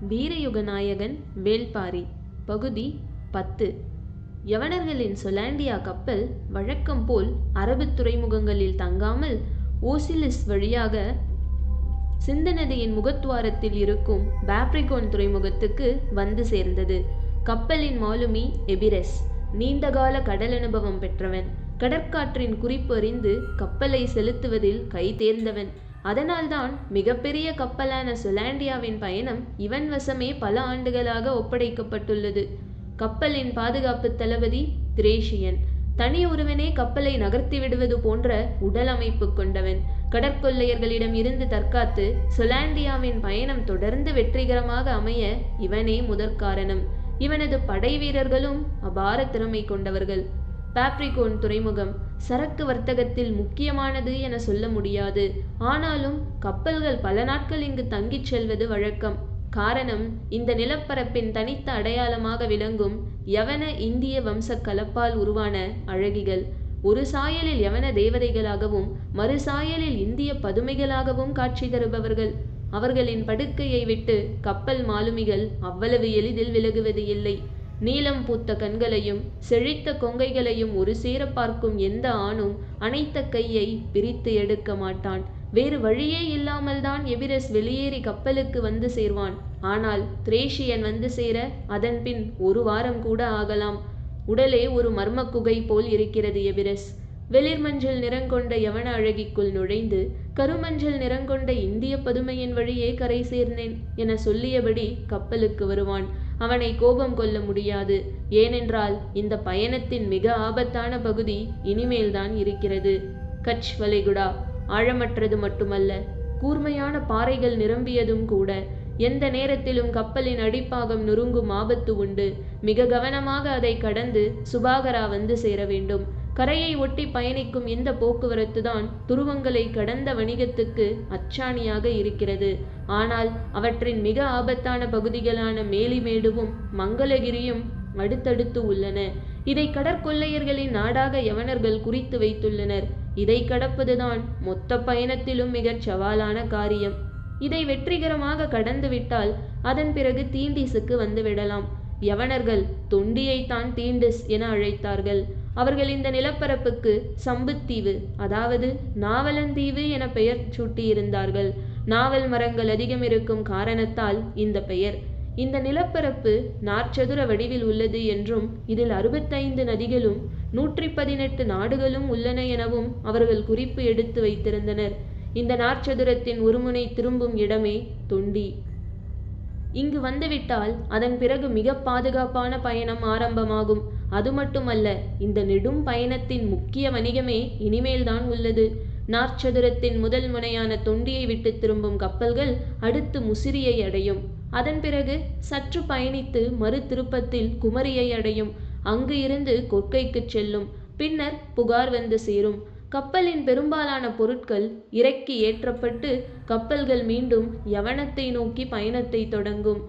வீரயுகநாயகன் வேள்பாரி. பகுதி பத்து. யவனர்களின் சொலாண்டியா கப்பல் வழக்கம் போல் அரபுத் துறைமுகங்களில் தங்காமல் ஓசிலிஸ் வழியாக சிந்து நதியின் முகத்துவாரத்தில் இருக்கும் பாப்ரிகோன் துறைமுகத்துக்கு வந்து சேர்ந்தது. கப்பலின் மாலுமி எபிரெஸ் நீண்டகால கடல் அனுபவம் பெற்றவன். கடற்காற்றின் குறிப்பு அறிந்து கப்பலை செலுத்துவதில் கை தேர்ந்தவன். அதனால்தான் மிகப்பெரிய கப்பலான சொலாண்டியாவின் பயணம் இவன் வசமே பல ஆண்டுகளாக ஒப்படைக்கப்பட்டுள்ளது. கப்பலின் பாதுகாப்பு தளபதி திரேஷியன். தனி ஒருவனே கப்பலை நகர்த்தி விடுவது போன்ற உடல் அமைப்பு கொண்டவன். கடற்கொள்ளையர்களிடம் இருந்து தற்காத்து சொலாண்டியாவின் பயணம் தொடர்ந்து வெற்றிகரமாக அமைய இவனே முதற்காரணம். இவனது படை வீரர்களும் அபார திறமை கொண்டவர்கள். பாப்ரிகோன் துறைமுகம் சரக்கு வர்த்தகத்தில் முக்கியமானது என சொல்ல முடியாது. ஆனாலும் கப்பல்கள் பல நாட்கள் இங்கு தங்கிச் செல்வது வழக்கம். காரணம் இந்த நிலப்பரப்பின் தனித்த அடையாளமாக விளங்கும் யவன இந்திய வம்ச கலப்பால் உருவான அழகிகள். ஒரு சாயலில் யவன தேவதைகளாகவும் மறு சாயலில் இந்திய பதுமைகளாகவும் காட்சி தருபவர்கள். அவர்களின் படுக்கையை விட்டு கப்பல் மாலுமிகள் அவ்வளவு எளிதில் விலகுவது இல்லை. நீலம் பூத்த கண்களையும் செழித்த கொங்கைகளையும் ஒரு சேர பார்க்கும் எந்த ஆணும் அனைத்த கையை பிரித்து எடுக்க மாட்டான். வேறு வழியே இல்லாமல்தான் எபிரஸ் வெளியேறி கப்பலுக்கு வந்து சேர்வான். ஆனால் திரேஷியன் வந்து சேர அதன் பின் ஒரு வாரம் கூட ஆகலாம். உடலே ஒரு மர்ம குகை போல் இருக்கிறது எபிரஸ். வெளிர் மஞ்சள் நிறங்கொண்ட யவன அழகிக்குள் நுழைந்து கருமஞ்சள் நிறங்கொண்ட இந்திய பதுமையின் வழியே கரை சேர்ந்தேன் என சொல்லியபடி கப்பலுக்கு வருவான். அவனை கோபம் கொள்ள முடியாது. ஏனென்றால் இந்த பயணத்தின் மிக ஆபத்தான பகுதி இனிமேல்தான் இருக்கிறது. கட்ச் வளைகுடா ஆழமற்றது மட்டுமல்ல கூர்மையான பாறைகள் நிரம்பியதும் கூட எந்த நேரத்திலும் கப்பலின் அடிப்பாகம் நொறுங்கும் ஆபத்து உண்டு. மிக கவனமாக அதை கடந்து சுபாகரா வந்து சேர வேண்டும். கரையை ஒட்டி பயணிக்கும் இந்த போக்குவரத்து தான் துருவங்களை கடந்த வணிகத்துக்கு அச்சாணியாக இருக்கிறது. ஆனால் அவற்றின் மிக ஆபத்தான பகுதிகளான மேலிமேடுவும் மங்களகிரியும் அடுத்தடுத்து உள்ளன. இதை கடற்கொள்ளையர்களின் நாடாக யவனர்கள் குறித்து வைத்துள்ளனர். இதை கடப்பதுதான் மொத்த பயணத்திலும் மிகச் சவாலான காரியம். இதை வெற்றிகரமாக கடந்துவிட்டால் அதன் பிறகு தீண்டிஸுக்கு வந்துவிடலாம். யவனர்கள் தொண்டியைத்தான் தீண்டிஸ் என அழைத்தார்கள். அவர்கள் இந்த நிலப்பரப்புக்கு சம்புத்தீவு அதாவது நாவலந்தீவு என பெயர் சூட்டியிருந்தார்கள். நாவல் மரங்கள் அதிகம் இருக்கும் காரணத்தால் இந்த பெயர். இந்த நிலப்பரப்பு நாற்சதுர வடிவில் உள்ளது என்றும் இதில் அறுபத்தைந்து நதிகளும் நூற்றி பதினெட்டு நாடுகளும் உள்ளன எனவும் அவர்கள் குறிப்பு எடுத்து வைத்திருந்தனர். இந்த நாற்சதுரத்தின் ஒருமுனை திரும்பும் இடமே தொண்டி. இங்கு வந்துவிட்டால் அதன் பிறகு மிக பாதுகாப்பான பயணம் ஆரம்பமாகும். அது மட்டுமல்ல இந்த நெடும் பயணத்தின் முக்கிய வணிகமே இனிமேல்தான் உள்ளது. நாற்சதுரத்தின் முதல் முனையான தொண்டியை விட்டு திரும்பும் கப்பல்கள் அடுத்து முசிறியை அடையும். அதன் பிறகு சற்று பயணித்து மறு திருப்பத்தில் குமரியை அடையும். அங்கு இருந்து கொற்கைக்கு செல்லும். பின்னர் புகார் வந்து சேரும். கப்பலின் பெரும்பாலான பொருட்கள் இறக்கி ஏற்றப்பட்டு கப்பல்கள் மீண்டும் யவனத்தை நோக்கி பயணத்தை தொடங்கும்.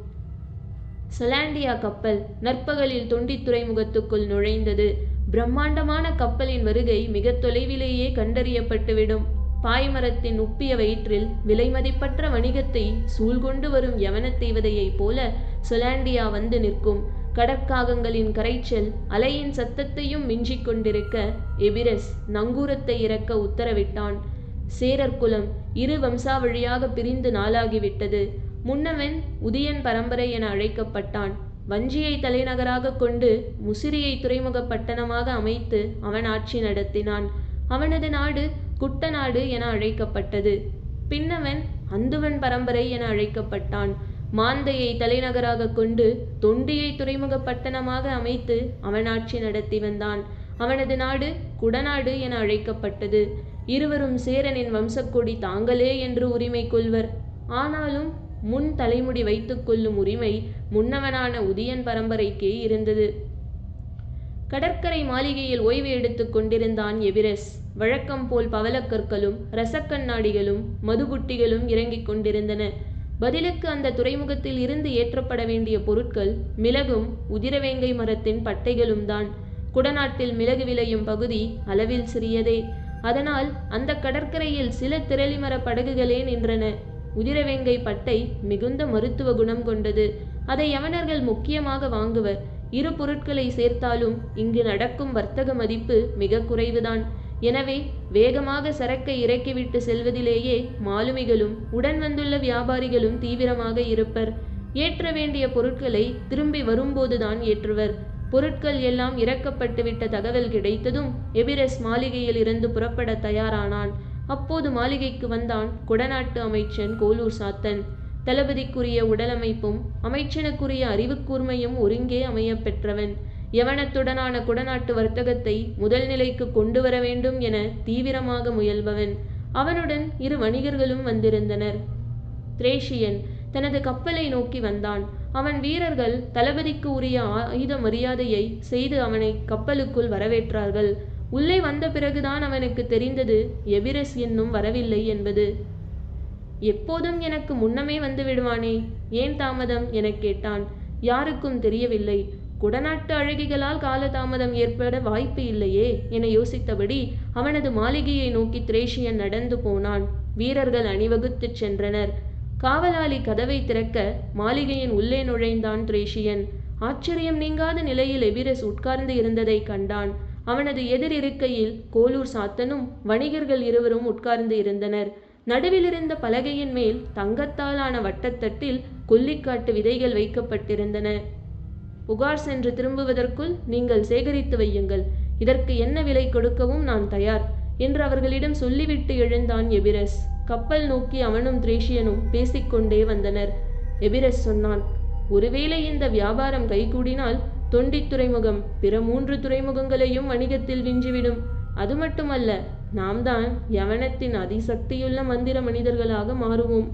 சலாண்டியா கப்பல் நற்பகலில் தொண்டி துறைமுகத்துக்குள் நுழைந்தது. பிரம்மாண்டமான கப்பலின் வருகை மிக தொலைவிலேயே கண்டறியப்பட்டுவிடும். பாய்மரத்தின் உப்பிய வயிற்றில் விலைமதிப்பற்ற வணிகத்தை சூழ்கொண்டு வரும் யவன தேவதையைப் போல சொலாண்டியா வந்து நிற்கும். கடற்காகங்களின் கரைச்சல் அலையின் சத்தத்தையும் மிஞ்சிக் கொண்டிருக்க எபிரஸ் நங்கூரத்தை இறக்க உத்தரவிட்டான். சேரர் குலம் இரு வம்சாவழியாக பிரிந்து நாளாகிவிட்டது. முன்னவன் உதியன் பரம்பரை என அழைக்கப்பட்டான். வஞ்சியை தலைநகராக கொண்டு முசிறியை துறைமுக பட்டணமாக அமைத்து அவன் ஆட்சி நடத்தினான். அவனது நாடு குட்டநாடு என அழைக்கப்பட்டது. பின்னவன் அந்துவன் பரம்பரை என அழைக்கப்பட்டான். மாந்தையை தலைநகராக கொண்டு தொண்டியை துறைமுக பட்டணமாக அமைத்து அவன் ஆட்சி நடத்தி வந்தான். அவனது நாடு குடநாடு என அழைக்கப்பட்டது. இருவரும் சேரனின் வம்சக்கொடி தாங்களே என்று உரிமை கொள்வர். ஆனாலும் முன் தலைமுடி வைத்துக்கொள்ளும் உரிமை முன்னவனான உதியன் பரம்பரைக்கே இருந்தது. கடற்கரை மாளிகையில் ஓய்வு எடுத்துக் கொண்டிருந்தான் எபிரஸ். வழக்கம் போல் பவளக்கற்களும் ரசக்கண்ணாடிகளும் மதுபுட்டிகளும் இறங்கிக் கொண்டிருந்தன. பதிலுக்கு அந்த துறைமுகத்தில் இருந்து ஏற்றப்பட வேண்டிய பொருட்கள் மிளகும் உதிரவேங்கை மரத்தின் பட்டைகளும் தான். குடநாட்டில் மிளகு விளையும் பகுதி அளவில் சிறியதே. அதனால் அந்த கடற்கரையில் சில திரளிமர படகுகளே நின்றன. உதிரவேங்கை பட்டை மிகுந்த மருத்துவ குணம் கொண்டது. அதை யவனர்கள் முக்கியமாக வாங்குவர். இரு பொருட்களை சேர்த்தாலும் இங்கு நடக்கும் வர்த்தக மதிப்பு மிக குறைவுதான். எனவே வேகமாக சரக்கை இறக்கிவிட்டு செல்வதிலேயே மாலுமிகளும் உடன் வந்துள்ள வியாபாரிகளும் தீவிரமாக இருப்பர். ஏற்ற வேண்டிய பொருட்களை திரும்பி வரும்போதுதான் ஏற்றுவர். பொருட்கள் எல்லாம் இறக்கப்பட்டுவிட்ட தகவல் கிடைத்ததும் எபிரஸ் மாளிகையில் இருந்து புறப்பட தயாரானான். அப்போது மாளிகைக்கு வந்தான் குடநாட்டு அமைச்சன் கோலூர் சாத்தன். தளபதிக்குரிய உடலமைப்பும் அமைச்சனுக்குரிய அறிவுக்கூர்மையும் ஒருங்கே அமைய பெற்றவன். யவனத்துடனான குடநாட்டு வர்த்தகத்தை முதல் நிலைக்கு கொண்டு வர வேண்டும் என தீவிரமாக முயல்பவன். அவனுடன் இரு வணிகர்களும் வந்திருந்தனர். திரேஷியன் தனது கப்பலை நோக்கி வந்தான். அவன் வீரர்கள் தளபதிக்கு உரிய ஆயுத மரியாதையை செய்து அவனை கப்பலுக்குள் வரவேற்றார்கள். உள்ளே வந்த பிறகுதான் அவனுக்கு தெரிந்தது எபிரஸ் என்னும் வரவில்லை என்பது. எப்போதும் எனக்கு முன்னமே வந்து விடுவானே ஏன் தாமதம்? எனக் கேட்டான். யாருக்கும் தெரியவில்லை. குடநாட்டு அழகிகளால் காலதாமதம் ஏற்பட வாய்ப்பு இல்லையே என யோசித்தபடி அவனது மாளிகையை நோக்கி திரேஷியன் நடந்து போனான். வீரர்கள் அணிவகுத்துச் சென்றனர். காவலாளி கதவை திறக்க மாளிகையின் உள்ளே நுழைந்தான் திரேஷியன். ஆச்சரியம் நீங்காத நிலையில் எபிரஸ் உட்கார்ந்து இருந்ததை கண்டான். அவனது எதிர் இருக்கையில் கோலூர் சாத்தனும் வணிகர்கள் இருவரும் உட்கார்ந்து இருந்தனர். நடுவிலிருந்த பலகையின் மேல் தங்கத்தாலான வட்டத்தட்டில் கொல்லிக்காட்டு விதைகள் வைக்கப்பட்டிருந்தன. புகார் சென்று திரும்புவதற்குள் நீங்கள் சேகரித்து வையுங்கள். இதற்கு என்ன விலை கொடுக்கவும் நான் தயார் என்று அவர்களிடம் சொல்லிவிட்டு எழுந்தான் எபிரஸ். கப்பல் நோக்கி அவனும் திரேஷியனும் பேசிக்கொண்டே வந்தனர். எபிரஸ் சொன்னான் ஒருவேளை இந்த வியாபாரம் கைகூடினால் தொண்டி துறைமுகம் பிற மூன்று துறைமுகங்களையும் வணிகத்தில் விஞ்சிவிடும். அது மட்டுமல்ல நாம் தான் யவனத்தின் அதிசக்தியுள்ள மந்திர மனிதர்களாக மாறுவோம்.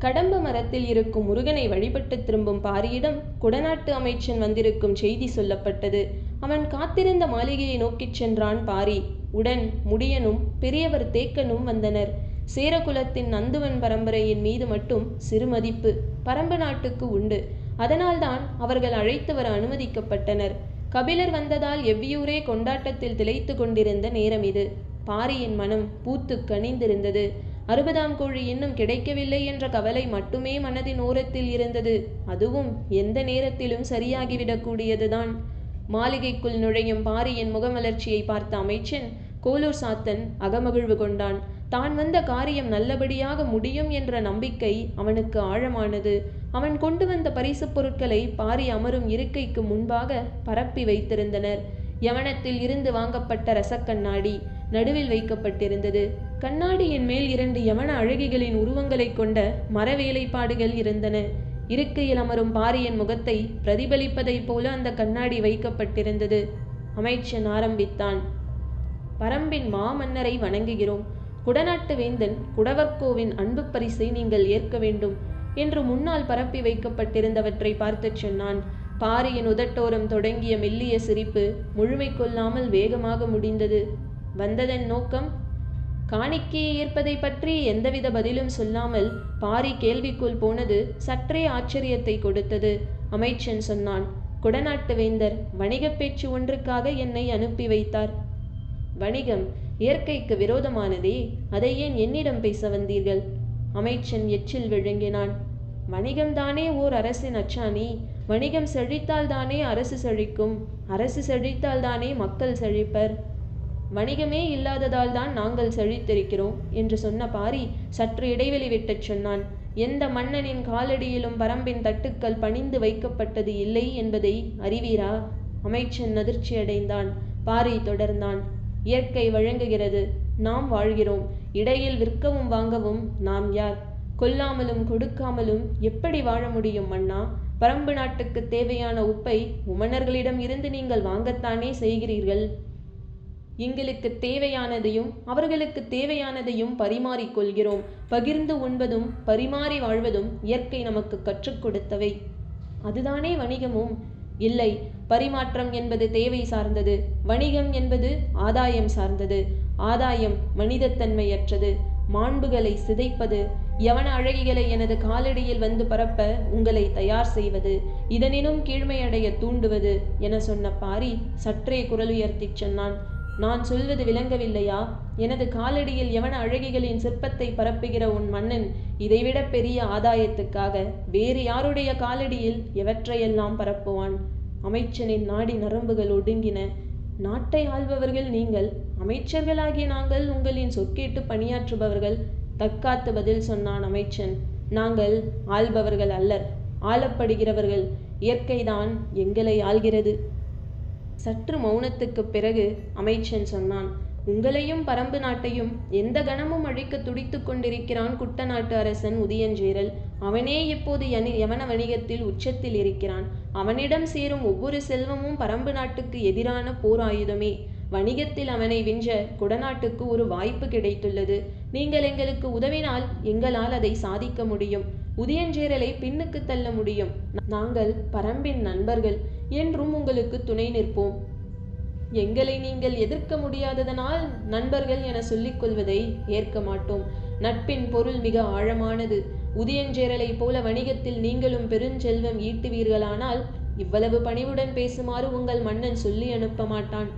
கடம்ப மரத்தில் இருக்கும் முருகனை வழிபட்டு திரும்பும் பாரியிடம் குடநாட்டு அமைச்சன் வந்திருக்கும் செய்தி சொல்லப்பட்டது. அவன் காத்திருந்த மாளிகையை நோக்கிச் சென்றான் பாரி. உடன் முடியனும் பெரியவர் தேக்கனும் வந்தனர். சேரகுலத்தின் நந்துவன் பரம்பரையின் மீது மட்டும் சிறுமதிப்பு. பரம்பு நாட்டுக்கு உண்டு. அதனால்தான் அவர்கள் அழைத்து வர அனுமதிக்கப்பட்டனர். கபிலர் வந்ததால் எவ்வியூரே கொண்டாட்டத்தில் திளைத்து கொண்டிருந்த நேரம் இது. பாரியின் மனம் பூத்து கனிந்திருந்தது. அறுபதாம் கோழி இன்னும் கிடைக்கவில்லை என்ற கவலை மட்டுமே மனதின் ஓரத்தில் இருந்தது. அதுவும் எந்த நேரத்திலும் சரியாகிவிடக்கூடியதுதான் மாளிகைக்குள் நுழையும் பாரியின் முகமலர்ச்சியை பார்த்த அமைச்சன் கோலூர் சாத்தன் அகமகிழ்வு கொண்டான். தான் வந்த காரியம் நல்லபடியாக முடியும் என்ற நம்பிக்கை அவனுக்கு ஆழமானது. அவன் கொண்டு வந்த பரிசுப் பொருட்களை பாரி அமரும் இருக்கைக்கு முன்பாக பரப்பி வைத்திருந்தனர். யவனத்தில் இருந்து வாங்கப்பட்ட ரசக்கண்ணாடி நடுவில் வைக்கப்பட்டிருந்தது. கண்ணாடியின் மேல் இரண்டு யவன அழகிகளின் உருவங்களைக் கொண்ட மர வேலைப்பாடுகள் இருந்தன. இருக்கையில் அமரும் பாரியின் முகத்தை பிரதிபலிப்பதைப் போல அந்த கண்ணாடி வைக்கப்பட்டிருந்தது. அமைச்சன் ஆரம்பித்தான். பரம்பின் மாமன்னரை வணங்குகிறோம். குடநாட்டு வேந்தன் குடவர்கோவின் அன்பு பரிசை நீங்கள் ஏற்க வேண்டும். என்று முன்னால் பரப்பி வைக்கப்பட்டிருந்தவற்றை பார்த்துச் சொன்னான். பாரியின் உதட்டோரம் தொடங்கிய மெல்லிய சிரிப்பு முழுமை கொள்ளாமல் வேகமாக முடிந்தது. வந்ததன் நோக்கம் காணிக்கையை ஏற்பதை பற்றி எந்தவித பதிலும் சொல்லாமல் பாரி கேள்விக்குள் போனது சற்றே ஆச்சரியத்தை கொடுத்தது. அமைச்சன் சொன்னான் குடநாட்டு வேந்தர் வணிகப் பேச்சு ஒன்றுக்காக என்னை அனுப்பி வைத்தார். வணிகம் இயற்கைக்கு விரோதமானதே. அதை ஏன் என்னிடம் பேச வந்தீர்கள்? அமைச்சன் எச்சில் விழுங்கினான். வணிகம்தானே ஓர் அரசின் அச்சாணி? வணிகம் செழித்தால்தானே அரசு செழிக்கும். அரசு செழித்தால்தானே மக்கள் செழிப்பர். வணிகமே இல்லாததால் தான் நாங்கள் செழித்திருக்கிறோம் என்று சொன்ன பாரி சற்று இடைவெளி விட்டுச் சொன்னான். எந்த மன்னனின் காலடியிலும் பரம்பின் தட்டுக்கள் பணிந்து வைக்கப்பட்டது இல்லை என்பதை அறிவீரா? அமைச்சன் அதிர்ச்சியடைந்தான். பாரி தொடர்ந்தான். இயற்கை வழங்குகிறது. நாம் வாழ்கிறோம். இடையில் விற்கவும் வாங்கவும் நாம் யார்? கொல்லாமலும் கொடுக்காமலும் எப்படி வாழ முடியும் மன்னா பரம்பு நாட்டுக்கு தேவையான உப்பை உமனர்களிடம் இருந்து நீங்கள் வாங்கத்தானே செய்கிறீர்கள்? எங்களுக்கு தேவையானதையும் அவர்களுக்கு தேவையானதையும் பரிமாறிக் கொள்கிறோம். பகிர்ந்து உண்பதும் பரிமாறி வாழ்வதும் இயற்கை நமக்கு கற்றுக் கொடுத்தவை. அதுதானே வணிகமும்? இல்லை பரிமாற்றம் என்பது தேவை சார்ந்தது. வணிகம் என்பது ஆதாயம் சார்ந்தது. ஆதாயம் மனிதத்தன்மையற்றது. மாண்புகளை சிதைப்பது யவன அழகிகளை எனது காலடியில் வந்து பரப்ப உங்களை தயார் செய்வது இதனினும் கீழ்மையடைய தூண்டுவது என சொன்ன பாரி சற்றே குரல் உயர்த்திச் சொன்னான். நான் சொல்வது விளங்கவில்லையா? எனது காலடியில் எவன அழகிகளின் சிற்பத்தை பரப்புகிற உன் மன்னன் இதைவிட பெரிய ஆதாயத்துக்காக வேறு யாருடைய காலடியில் எவற்றையெல்லாம் பரப்புவான்? அமைச்சனின் நாடி நரம்புகள் ஒடுங்கின. நாட்டை ஆள்பவர்கள் நீங்கள் அமைச்சர்களாகிய நாங்கள் உங்களின் சொற்கேட்டு பணியாற்றுபவர்கள். தற்காத்து பதில் சொன்னான் அமைச்சன். நாங்கள் ஆள்பவர்கள் அல்லர் ஆளப்படுகிறவர்கள். இயற்கைதான் எங்களை ஆள்கிறது. சற்று மௌனத்துக்குப் பிறகு அமைச்சன் சொன்னான் உங்களையும் பரம்பு நாட்டையும் எந்த கணமும் அழிக்க துடித்து கொண்டிருக்கிறான் குட்டநாட்டு அரசன் உதியஞ்சேரல். அவனே இப்போது யனி யவன வணிகத்தில் உச்சத்தில் இருக்கிறான். அவனிடம் சேரும் ஒவ்வொரு செல்வமும் பரம்பு நாட்டுக்கு எதிரான போர் ஆயுதமே. வணிகத்தில் அவனை விஞ்ச குடநாட்டுக்கு ஒரு வாய்ப்பு கிடைத்துள்ளது. நீங்கள் எங்களுக்கு உதவினால் எங்களால் அதை சாதிக்க முடியும். உதயஞ்சேரலை பின்னுக்கு தள்ள முடியும். நாங்கள் பரம்பின் நண்பர்கள் என்றும் உங்களுக்கு துணை நிற்போம். எங்களை நீங்கள் எதிர்க்க முடியாததனால் நண்பர்கள் என சொல்லிக் கொள்வதை ஏற்க மாட்டோம். நட்பின் பொருள் மிக ஆழமானது. உதயஞ்சேரலைப் போல வணிகத்தில் நீங்களும் பெருஞ்செல்வம் ஈட்டுவீர்களானால் இவ்வளவு பணிவுடன் பேசுமாறு உங்கள் மன்னன் சொல்லி அனுப்ப மாட்டான்.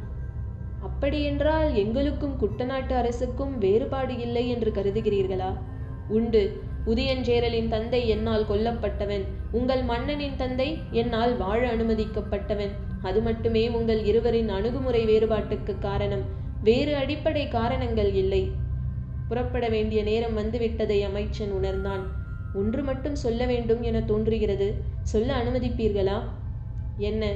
அப்படியென்றால் எங்களுக்கும் குட்டநாட்டு அரசுக்கும் வேறுபாடு இல்லை என்று கருதுகிறீர்களா? உண்டு. உதயஞ்சேரலின் தந்தை என்னால் கொல்லப்பட்டவன். உங்கள் மன்னனின் தந்தை என்னால் வாழ அனுமதிக்கப்பட்டவன். அது மட்டுமே உங்கள் இருவரின் அணுகுமுறை வேறுபாட்டுக்கு காரணம். வேறு அடிப்படை காரணங்கள் இல்லை. புறப்பட வேண்டிய நேரம் வந்துவிட்டதை அமைச்சன் உணர்ந்தான். ஒன்று மட்டும் சொல்ல வேண்டும் என தோன்றுகிறது. சொல்ல அனுமதிப்பீர்களா? என்ன?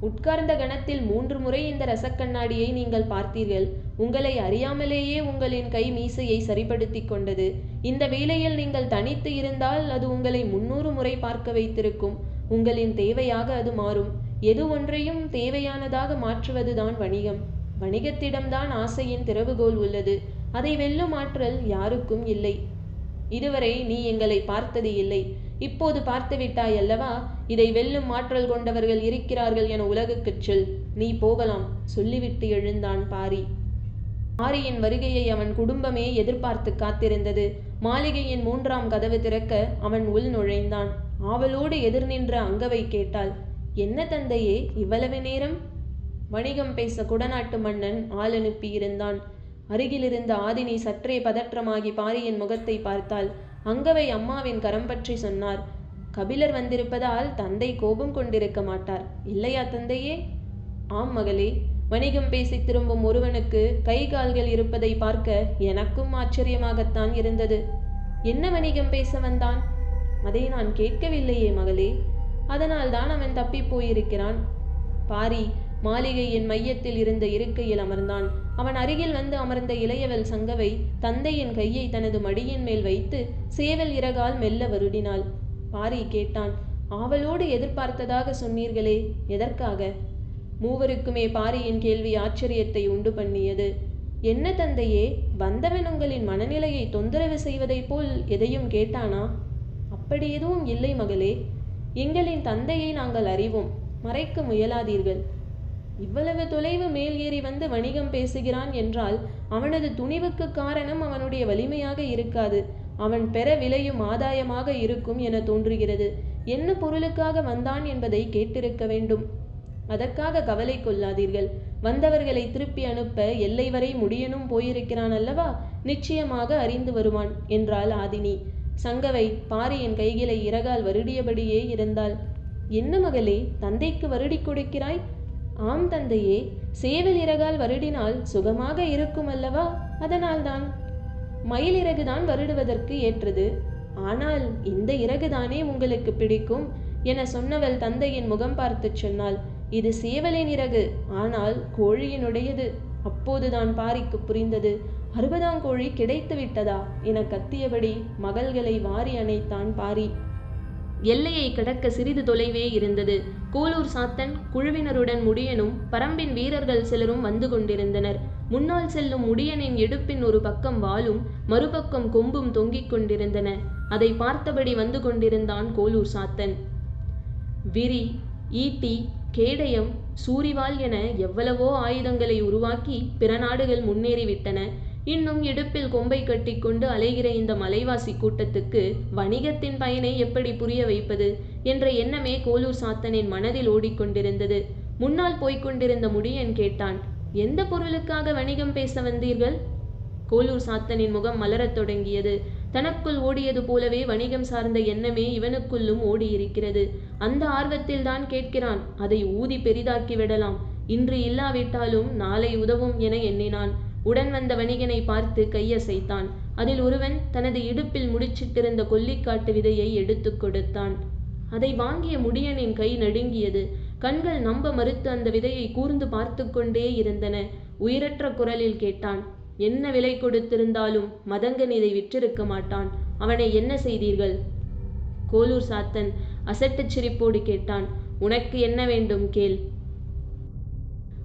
உட்கார்ந்த கணத்தில் மூன்று முறை இந்த ரசக்கண்ணாடியை நீங்கள் பார்த்தீர்கள். உங்களை அறியாமலேயே உங்களின் கை மீசையை சரிப்படுத்திக் கொண்டது. இந்த வேளையில் நீங்கள் தனித்து இருந்தால் அது உங்களை முன்னூறு முறை பார்க்க வைத்திருக்கும். உங்களின் தேவையாக அது மாறும். எது ஒன்றையும் தேவையானதாக மாற்றுவதுதான் வணிகம். வணிகத்திடம்தான் ஆசையின் திறவுகோல் உள்ளது. அதை வெல்லும் ஆற்றல் யாருக்கும் இல்லை. இதுவரை நீ எங்களை பார்த்தது இல்லை. இப்போது பார்த்துவிட்டாய் அல்லவா? இதை வெல்லும் ஆற்றல் கொண்டவர்கள் இருக்கிறார்கள் என உலகுக்குச் சொல். நீ போகலாம். சொல்லிவிட்டு எழுந்தான் பாரி. பாரியின் வருகையை அவன் குடும்பமே எதிர்பார்த்து காத்திருந்தது. மாளிகையின் மூன்றாம் கதவு திறக்க அவன் உள் நுழைந்தான். ஆவலோடு எதிர் நின்ற அங்கவை கேட்டாள். என்ன தந்தையே இவ்வளவு நேரம்? வணிகம் பேச குடநாட்டு மன்னன் ஆள் அனுப்பியிருந்தான். அருகிலிருந்த ஆதினி சற்றே பதற்றமாகி பாரியின் முகத்தை பார்த்தாள். அங்கவை அம்மாவின் கரம் பற்றி சொன்னார். கபிலர் வந்திருப்பதால் தந்தை கோபம் கொண்டிருக்க மாட்டார். இல்லையா தந்தையே? ஆம் மகளே. வணிகம் பேசி திரும்பும் ஒருவனுக்கு கை கால்கள் இருப்பதை பார்க்க எனக்கும் ஆச்சரியமாகத்தான் இருந்தது. என்ன வணிகம் பேச வந்தான்? அதை நான் கேட்கவில்லையே மகளே. அதனால் தான் அவன் தப்பி போயிருக்கிறான். பாரி மாளிகையின் மையத்தில் இருந்த இருக்கையில் அமர்ந்தான். அவன் அருகில் வந்து அமர்ந்த இளையவள் சங்கவை தந்தையின் கையை தனது மடியின் மேல் வைத்து சேவல் இறகால் மெல்ல வருடினாள். பாரி கேட்டான் ஆவலோடு எதிர்பார்த்ததாக சொன்னீர்களே எதற்காக? மூவருக்குமே பாரியின் கேள்வி ஆச்சரியத்தை உண்டு பண்ணியது. என்ன தந்தையே வந்தவன் உங்களின் மனநிலையை தொந்தரவு செய்வதைப் போல் எதையும் கேட்டானா? அப்படி எதுவும் இல்லை மகளே. எங்களின் தந்தையை நாங்கள் அறிவோம். மறைக்க முயலாதீர்கள். இவ்வளவு தொலைவு மேல் ஏறி வந்து வணிகம் பேசுகிறான் என்றால் அவனது துணிவுக்கு காரணம் அவனுடைய வலிமையாக இருக்காது. அவன் பெற விளையும் ஆதாயமாக இருக்கும் என தோன்றுகிறது. என்ன பொருளுக்காக வந்தான் என்பதை கேட்டிருக்க வேண்டும். அதற்காக கவலை கொள்ளாதீர்கள். வந்தவர்களை திருப்பி அனுப்ப எல்லை வரை முடியனும் போயிருக்கிறான் அல்லவா? நிச்சயமாக அறிந்து வருவான் என்றாள் ஆதினி. சங்கவை பாரியின் கைகளை இறகால் வருடியபடியே இருந்தாள். என்ன மகளே தந்தைக்கு வருடி கொடுக்கிறாய்? ஆம் தந்தையே சேவல் இறகால் வருடினால் சுகமாக இருக்கும் அல்லவா அதனால்தான். மயில் இறகுதான் வருடுவதற்கு ஏற்றது. ஆனால் இந்த இறகுதானே உங்களுக்கு பிடிக்கும்? என சொன்னவள் தந்தையின் முகம் பார்த்துச் சொன்னாள். இது சேவலின் இறகு. ஆனால் கோழியினுடையது. அப்போதுதான் பாரிக்கு புரிந்தது. அறுபதாம் கோழி கிடைத்து விட்டதா என கத்தியபடி மகள்களை வாரி அணைத்தான் பாரி. எல்லையை கடக்க சிறிது தொலைவே இருந்தது. கூலூர் சாத்தன் குழுவினருடன் முடியனும் பரம்பின் வீரர்கள் சிலரும் வந்து கொண்டிருந்தனர். முன்னால் செல்லும் முடியனின் இடுப்பின் ஒரு பக்கம் வாளும் மறுபக்கம் கொம்பும் தொங்கிக் கொண்டிருந்தன. அதை பார்த்தபடி வந்து கொண்டிருந்தான் கோலூர் சாத்தன். விரி ஈட்டி கேடயம் சூரிவாள் என எவ்வளவோ ஆயுதங்களை உருவாக்கி பிற நாடுகள் முன்னேறிவிட்டன. இன்னும் இடுப்பில் கொம்பை கட்டிக்கொண்டு அலைகிற இந்த மலைவாசி கூட்டத்துக்கு வணிகத்தின் பயனை எப்படி புரிய வைப்பது என்ற எண்ணமே கோலூர் சாத்தனின் மனதில் ஓடிக்கொண்டிருந்தது. முன்னால் போய்க் கொண்டிருந்த முடியன் கேட்டான் எந்த பொருளுக்காக வணிகம் பேச வந்தீர்கள்? கோலூர் சாத்தனின் முகம் மலரத் தொடங்கியது. தனக்குள் ஓடியது போலவே வணிகம் சார்ந்த எண்ணமே இவனுக்குள்ளும் ஓடியிருக்கிறது. அந்த ஆர்வத்தில்தான் கேட்கிறான் அதை ஊதி பெரிதாக்கி விடலாம். இன்று இல்லாவிட்டாலும் நாளை உதவும் என எண்ணினான். உடன் வந்த வணிகனை பார்த்து கையசைத்தான். அதில் ஒருவன் தனது இடுப்பில் முடிச்சிட்டிருந்த கொல்லிக்காட்டு விதையை எடுத்து கொடுத்தான். அதை வாங்கிய முடியனின் கை நடுங்கியது. கண்கள் நம்ப மறுத்து அந்த விதையை கூர்ந்து பார்த்து கொண்டே இருந்தன. உயிரற்ற குரலில் கேட்டான் என்ன விலை கொடுத்திருந்தாலும் மதங்கன் இதை விற்றிருக்க மாட்டான். அவனை என்ன செய்தீர்கள்? கோலூர் சாத்தன் அசட்டுச் சிரிப்போடு கேட்டான் உனக்கு என்ன வேண்டும் கேள்.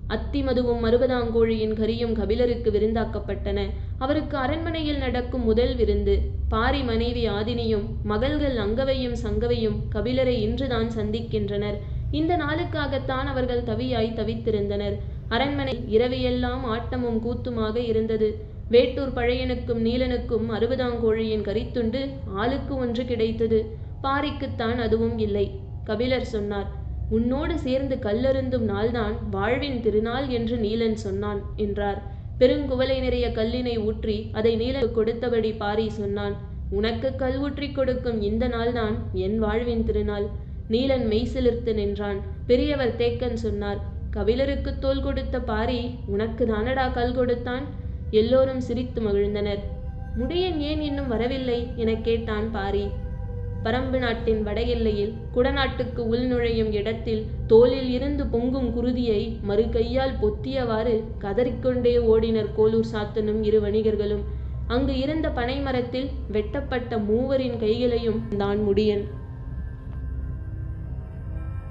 அத்தி மதுவும் மருவதாங்கோழியின் கரியும் கபிலருக்கு விருந்தாக்கப்பட்டன. அவருக்கு அரண்மனையில் நடக்கும் முதல் விருந்து. பாரி மனைவி ஆதினியும் மகள்கள் அங்கவையும் சங்கவையும் கபிலரை இன்றுதான் சந்திக்கின்றனர். இந்த நாளுக்காகத்தான் அவர்கள் தவியாய் தவித்திருந்தனர். அரண்மனை இரவையெல்லாம் ஆட்டமும் கூத்துமாக இருந்தது. வேட்டூர் பழையனுக்கும் நீலனுக்கும் அறுபதாங்கோழியின் கரித்துண்டு ஆளுக்கு ஒன்று கிடைத்தது. பாரிக்குத்தான் அதுவும் இல்லை. கபிலர் சொன்னார் உன்னோடு சேர்ந்து கல்லருந்தும் நாள்தான் வாழ்வின் திருநாள் என்று நீலன் சொன்னான் என்றார். பெருங்குவலை நிறைய கல்லினை ஊற்றி அதை நீலனுக்கு கொடுத்தபடி பாரி சொன்னான் உனக்கு கல் ஊற்றி கொடுக்கும் இந்த நாள்தான் என் வாழ்வின் திருநாள். நீலன் மெய்சிலிர்த்து நின்றான். பெரியவர் தேக்கன் சொன்னார் கபிலருக்கு தோல் கொடுத்த பாரி உனக்கு தானடா கல் கொடுத்தான்? எல்லோரும் சிரித்து மகிழ்ந்தனர். முடியன் ஏன் இன்னும் வரவில்லை? எனக் கேட்டான் பாரி. பரம்பு நாட்டின் வட எல்லையில் குடநாட்டுக்கு உள்நுழையும் இடத்தில் தோளில் இருந்து பொங்கும் குருதியை மறு கையால் பொத்தியவாறு கதறிக்கொண்டே ஓடினர் கோலூர் சாத்தனும் இரு வணிகர்களும். அங்கு இருந்த பனைமரத்தில் வெட்டப்பட்ட மூவரின் கைகளையும் தான் முடியன்.